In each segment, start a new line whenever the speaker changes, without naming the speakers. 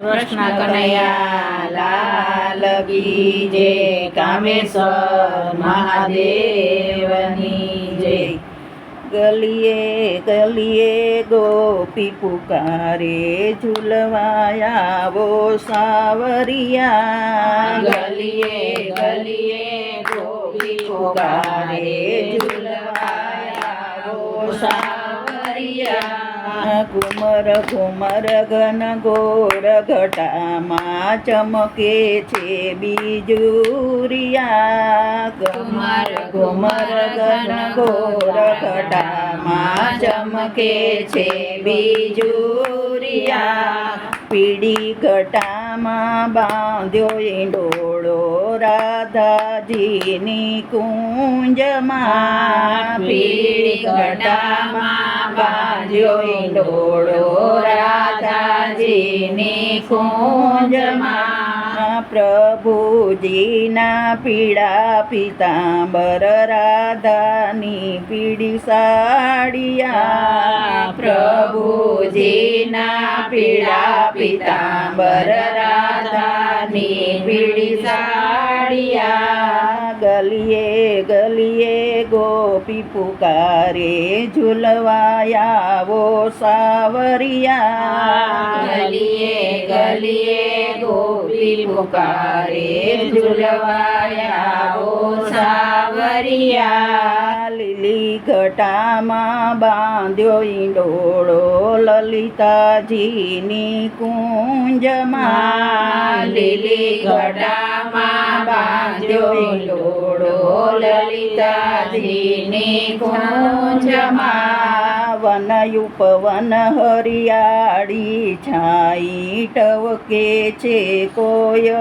કૃષ્ણ કનૈયા લાલ કી જય કામેશ્વર મહાદેવની જય
ગલીએ ગલીએ ગોપી પુકારે ઝુલવાયાવો સાવરિયા
ગલીએ ગલીએ ગોપી પુકારે ઝુલવાયા સાવરિયા
ઘુમર ઘુમર ઘન ગોર ઘટામાં ચમકે છે બીજુરિયા.
ઘુમર ઘુમર ઘન ગોર ઘટામાં ચમકે છે બીજુરિયા.
પીડી ઘટામાં બાંધ્યો ઈંડોળો રાધાજીની કુંજમાં.
પીડી ઘટામાં બાંધ્યો ડોળો રાધાજીની કુંજમાં
પ્રભુજીના પીળા પિતાંબર રાધાની પીડી સાડિયા.
પ્રભુજીના પીળા પિતાંબર રાધાની પીડી સાડિયા.
ગલીએ ગલીએ ગોપી પુકારે ઝુલવાયાવો સાવરિયા.
ગલીએ ગલીએ ગોપી પુકારે ઝુલવાયા ઓ સાવરિયા.
ઘટામાં બાંધ્યો ઈંડોળો લલિતાજીની કુંજમાં.
લીલી ઘટામાં બાંધ્યો ઈંડોળો લલિતાજીની કુંજમાં.
વન ઉપવન હરિયાળી છાઈ ટવકે છે કોયલિયા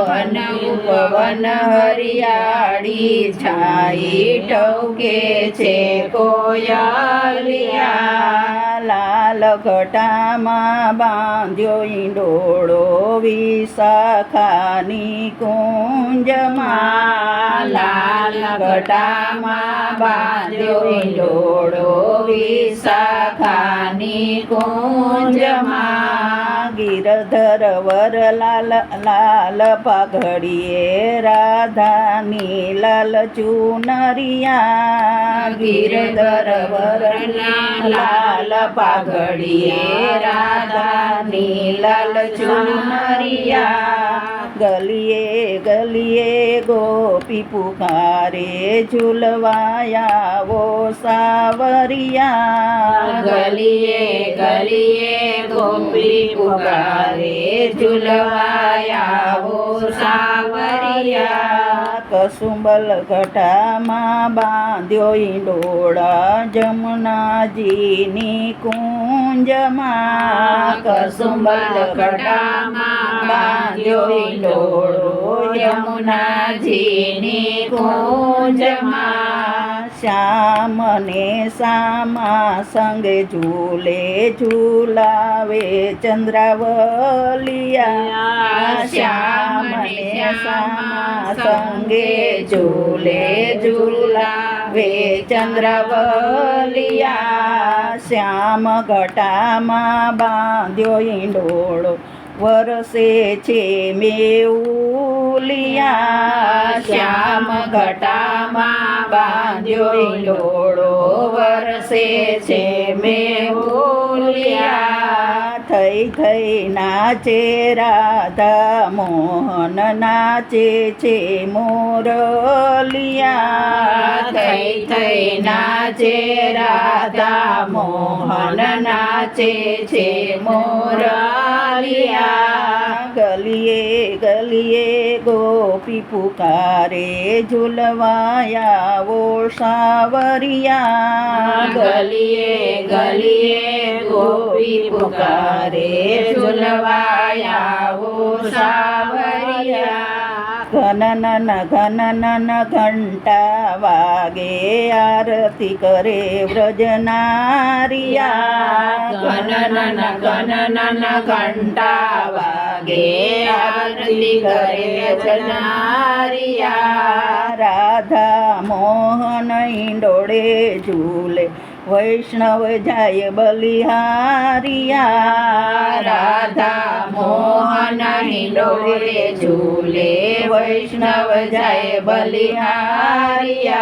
વન ઉપવન હરિયાળી છાઈ ટવકે છે કોયલિયા
લાલ ઘટામાં બાંધ્યો ઈંડોળો વિશાખાની કુંજમાં.
લાલ ઘટામાં બાંધ્યો ઈંડોળો વિશાખાની કુંજમાં
ગિરધર વર લાલ લાલ પાઘડીએ રાધાની લાલ ચુનરિયા
ગિરધર વર લાલ પાઘડીએ રાધાની લાલ ચુનરિયા
ગલીએ ગલીએ ગોપી પુકારે ઝુલવાયાવો સાવરિયા
ગલીએ ગલીએ ગોપી પુકારે ઝુલવાયા સાવરિયા
કસુંબલ ઘટામાં બાંધ્યો ઈંડોળા જમુનાજીની કુંજમાં
કસુંબલ ઘટામાં બાંધ્યો ઈંડોળો યમુનાજીની કુંજમાં
શ્યામ ને સંગ ઝૂલે ઝૂલાવે ચંદ્રાવલિયા. શ્યામને શ્યામા સામા સંગે ઝૂલે ઝૂલાવે ચંદ્રાવલિયા. શ્યામ ઘટામાં બાંધ્યો ઈંડોળો વરસે છે મેઉલિયા.
શ્યામ ઘટામાં બાંધ્યો ડોળો વરસે છે મેહુલિયા
થઈ થઈ નાચે રાધા મોહન, નાચે છે મોરલિયા
થઈ થઈ નાચે રાધા મોહન, નાચે છે મોરલિયા
ગલીએ ગલીએ ગોપી પુકારે ઝુલવાયાવો સાવરિયા.
ગલીએ ગલીએ ગોપી પુકારે ઝુલવાયા ઓ સાવરિયા.
ઘનનન ઘનનન ઘંટા વાગે આરતી કરે વ્રજનારિયા.
ગણનન ગણનન ઘંટા વાગે આરતી કરે વ્રજનારિયા.
રાધા મોહન ઈંડોળે ઝૂલે વૈષ્ણવ જાય બલિહારિયા,
રાધા મોહન હિંડોળે ઝૂલે. વૈષ્ણવ જાય બલિહારિયા,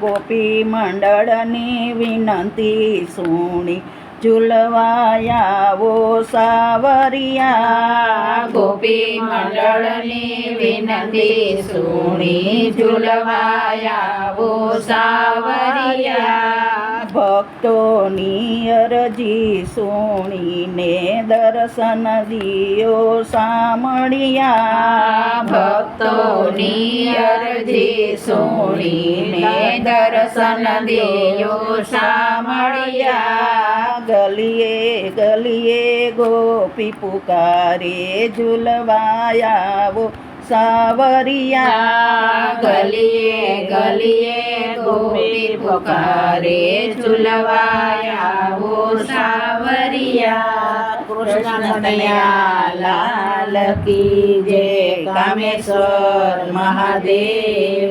ગોપી મંડળની વિનંતી સુણી. ઝુલવાયાવો સાવરિયા,
ગોપી મંડળની વિનંતી સુણી. ઝુલવાયાવો સાવરિયા
ભક્તોની અરજી સુણીને દર્શન દિયો સામળિયા
ભક્તોની અરજી સુણીને દર્શન દિયો સામળિયા
ગલીએ ગલીએ ગોપી પુકારે ઝુલવાયાવો. સાવરિયા
ગલીએ ગલીએ ગોપી પુકારે ઝુલવાયાવો સાવરિયા કૃષ્ણ કનૈયા લાલ કી જય કામેશ્વર મહાદેવની